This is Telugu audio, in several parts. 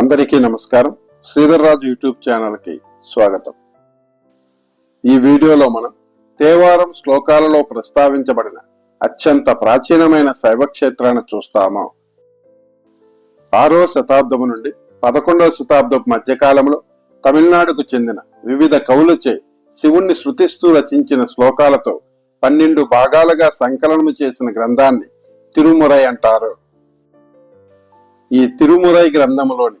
అందరికీ నమస్కారం. శ్రీధర్ రాజు యూట్యూబ్ ఛానల్కి స్వాగతం. ఈ వీడియోలో మనం తేవారం శ్లోకాలలో ప్రస్తావించబడిన అత్యంత ప్రాచీనమైన శైవ క్షేత్రాన్ని చూస్తాము. ఆరో శతాబ్దము నుండి పదకొండవ శతాబ్దపు మధ్యకాలంలో తమిళనాడుకు చెందిన వివిధ కవులచే శివుణ్ణి శృతిస్తూ రచించిన శ్లోకాలతో పన్నెండు భాగాలుగా సంకలనము చేసిన గ్రంథాన్ని తిరుమురై అంటారు. ఈ తిరుమురై గ్రంథములోని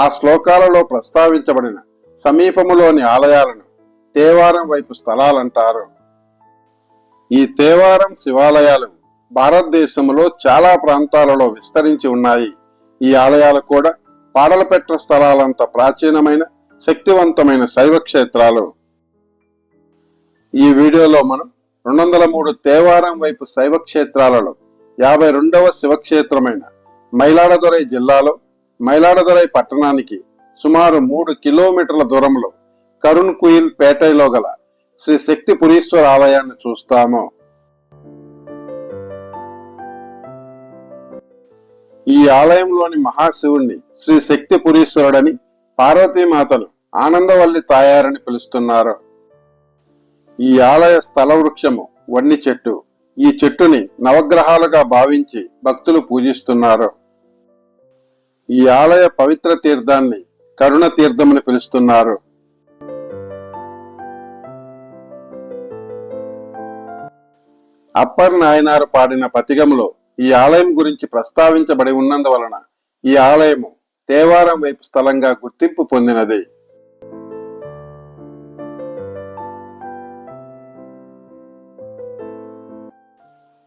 ఆ శ్లోకాలలో ప్రస్తావించబడిన సమీపములోని ఆలయాలను తేవారం వైపు స్థలాలంటారు. ఈ తేవారం శివాలయాలు భారతదేశంలో చాలా ప్రాంతాలలో విస్తరించి ఉన్నాయి. ఈ ఆలయాలు కూడా పాడలపెట్ర స్థలాలంత ప్రాచీనమైన శక్తివంతమైన శైవ క్షేత్రాలు. ఈ వీడియోలో మనం రెండు వందల మూడు తేవారం వైపు శైవ క్షేత్రాలలో యాభై రెండవ శివక్షేత్రమైన మైలాడదొరై జిల్లాలో మైలాడదొరై పట్టణానికి సుమారు మూడు కిలోమీటర్ల దూరంలో కరుణ్ కుయిల్ పేటైలో గల శ్రీ శక్తి పురీశ్వర ఆలయాన్ని చూస్తాము. ఈ ఆలయంలోని మహాశివుణ్ణి శ్రీ శక్తి పురీశ్వరుడని పార్వతీమాతను ఆనందవల్లి తాయారని పిలుస్తున్నారు. ఈ ఆలయ స్థల వృక్షము వన్ని చెట్టు ఈ చెట్టుని నవగ్రహాలుగా భావించి భక్తులు పూజిస్తున్నారు. ఈ ఆలయ పవిత్ర తీర్థాన్ని కరుణ తీర్థమని పిలుస్తున్నారు. అప్పర్ నాయనారు పాడిన పతిగములో ఈ ఆలయం గురించి ప్రస్తావించబడి ఉన్నందువలన ఈ ఆలయము తేవారం వైపు స్థలంగా గుర్తింపు పొందినది.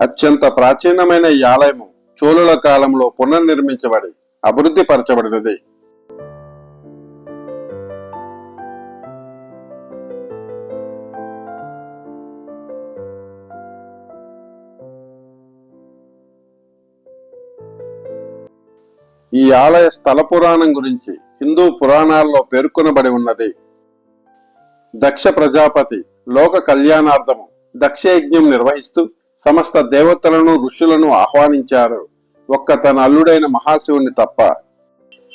అత్యంత ప్రాచీనమైన ఈ ఆలయము చోళుల కాలంలో పునర్నిర్మించబడి అభివృద్ధి పరచబడినది. ఈ ఆలయ స్థల పురాణం గురించి హిందూ పురాణాల్లో పేర్కొనబడి ఉన్నది. దక్ష ప్రజాపతి లోక కళ్యాణార్థము దక్షయజ్ఞం నిర్వహిస్తూ సమస్త దేవతలను ఋషులను ఆహ్వానించారు. ఒక్క తన అల్లుడైన మహాశివుణ్ణి తప్ప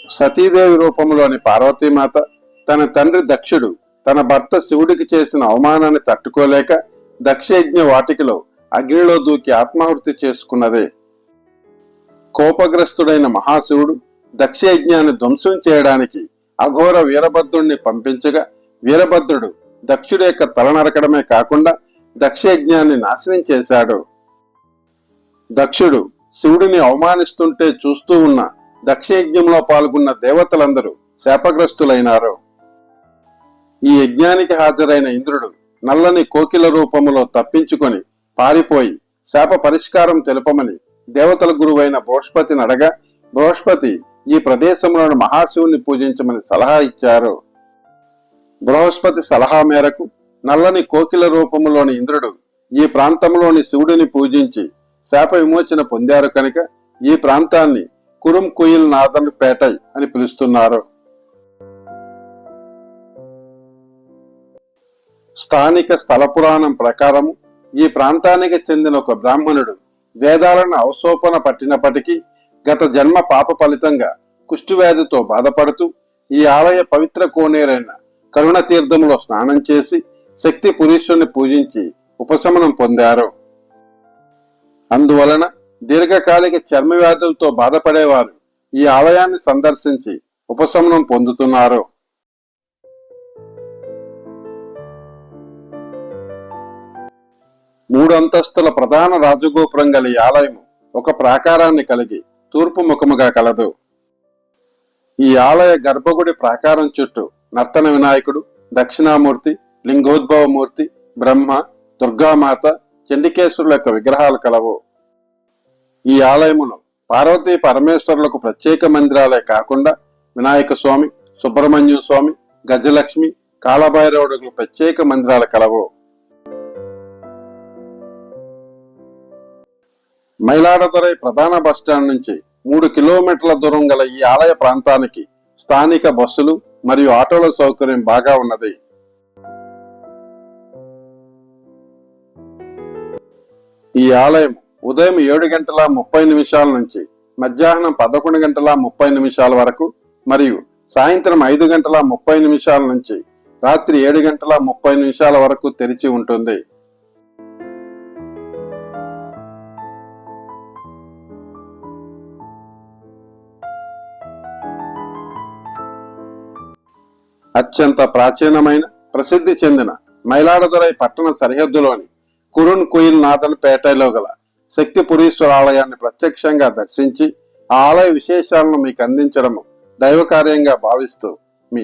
సతీదేవి రూపంలోని పార్వతీమాత తన తండ్రి దక్షుడు తన భర్త శివుడికి చేసిన అవమానాన్ని తట్టుకోలేక దక్షయజ్ఞ వాటికలో అగ్నిలో దూకి ఆత్మాహుతి చేసుకున్నదే. కోపగ్రస్తుడైన మహాశివుడు దక్షయజ్ఞాన్ని ధ్వంసం చేయడానికి అఘోర వీరభద్రుణ్ణి పంపించగా వీరభద్రుడు దక్షుడి యొక్క తల నరకడమే కాకుండా దక్షయజ్ఞాన్ని నాశనం చేశాడు. దక్షుడు శివుడిని అవమానిస్తుంటే చూస్తూ ఉన్న దక్షయజ్ఞంలో పాల్గొన్న దేవతలందరూ శాపగ్రస్తులైనారు. ఈ యజ్ఞానికి హాజరైన ఇంద్రుడు నల్లని కోకిల రూపములో తప్పించుకొని పారిపోయి శాప పరిష్కారం తెలుపమని దేవతల గురువైన బృహస్పతిని అడగా బృహస్పతి ఈ ప్రదేశంలోని మహాశివుని పూజించమని సలహా ఇచ్చారు. బృహస్పతి సలహా మేరకు నల్లని కోకిల రూపంలోని ఇంద్రుడు ఈ ప్రాంతంలోని శివుడిని పూజించి శాప విమోచన పొందారు కనుక ఈ ప్రాంతాన్ని కురుం కుయిల్ నాథన్ పేటై అని పిలుస్తున్నారు. స్థానిక స్థల పురాణం ప్రకారము ఈ ప్రాంతానికి చెందిన ఒక బ్రాహ్మణుడు వేదాలను అవసోపన పట్టినప్పటికీ గత జన్మ పాప ఫలితంగా కుష్ఠవ్యాధితో బాధపడుతూ ఈ ఆలయ పవిత్ర కోనేరైన కరుణతీర్థంలో స్నానం చేసి శక్తి పురీశ్వరుని పూజించి ఉపశమనం పొందారు. అందువలన దీర్ఘకాలిక చర్మ వ్యాధులతో బాధపడేవారు ఈ ఆలయాన్ని సందర్శించి ఉపశమనం పొందుతున్నారు. మూడు అంతస్తుల ప్రధాన రాజగోపురం గల ఈ ఆలయము ఒక ప్రాకారాన్ని కలిగి తూర్పు ముఖముగా కలదు. ఈ ఆలయ గర్భగుడి ప్రాకారం చుట్టూ నర్తన వినాయకుడు దక్షిణామూర్తి లింగోద్భవమూర్తి బ్రహ్మ దుర్గామాత చండికేశ్వరుల యొక్క విగ్రహాలు కలవు. ఈ ఆలయములో పార్వతీ పరమేశ్వరులకు ప్రత్యేక మందిరాలే కాకుండా వినాయక స్వామి సుబ్రహ్మణ్య స్వామి గజలక్ష్మి కాలభైరవుడుకు ప్రత్యేక మందిరాలు కలవు. మైలాడదురై ప్రధాన బస్టాండ్ నుంచి మూడు కిలోమీటర్ల దూరం గల ఈ ఆలయ ప్రాంతానికి స్థానిక బస్సులు మరియు ఆటోల సౌకర్యం బాగా ఉన్నది. ఈ ఆలయం ఉదయం ఏడు గంటల ముప్పై నిమిషాల నుంచి మధ్యాహ్నం పదకొండు గంటల ముప్పై నిమిషాల వరకు మరియు సాయంత్రం ఐదు గంటల ముప్పై నిమిషాల నుంచి రాత్రి ఏడు గంటల ముప్పై నిమిషాల వరకు తెరిచి ఉంటుంది. అత్యంత ప్రాచీనమైన ప్రసిద్ధి చెందిన మైలాడదురై పట్టణ సరిహద్దులోని కురున్ కుయిల్ నాథన్ పేటలో గల శక్తి పురీశ్వర ఆలయాన్ని ప్రత్యక్షంగా దర్శించి ఆ ఆలయ విశేషాలను మీకు అందించడము దైవకార్యంగా భావిస్తూ మీ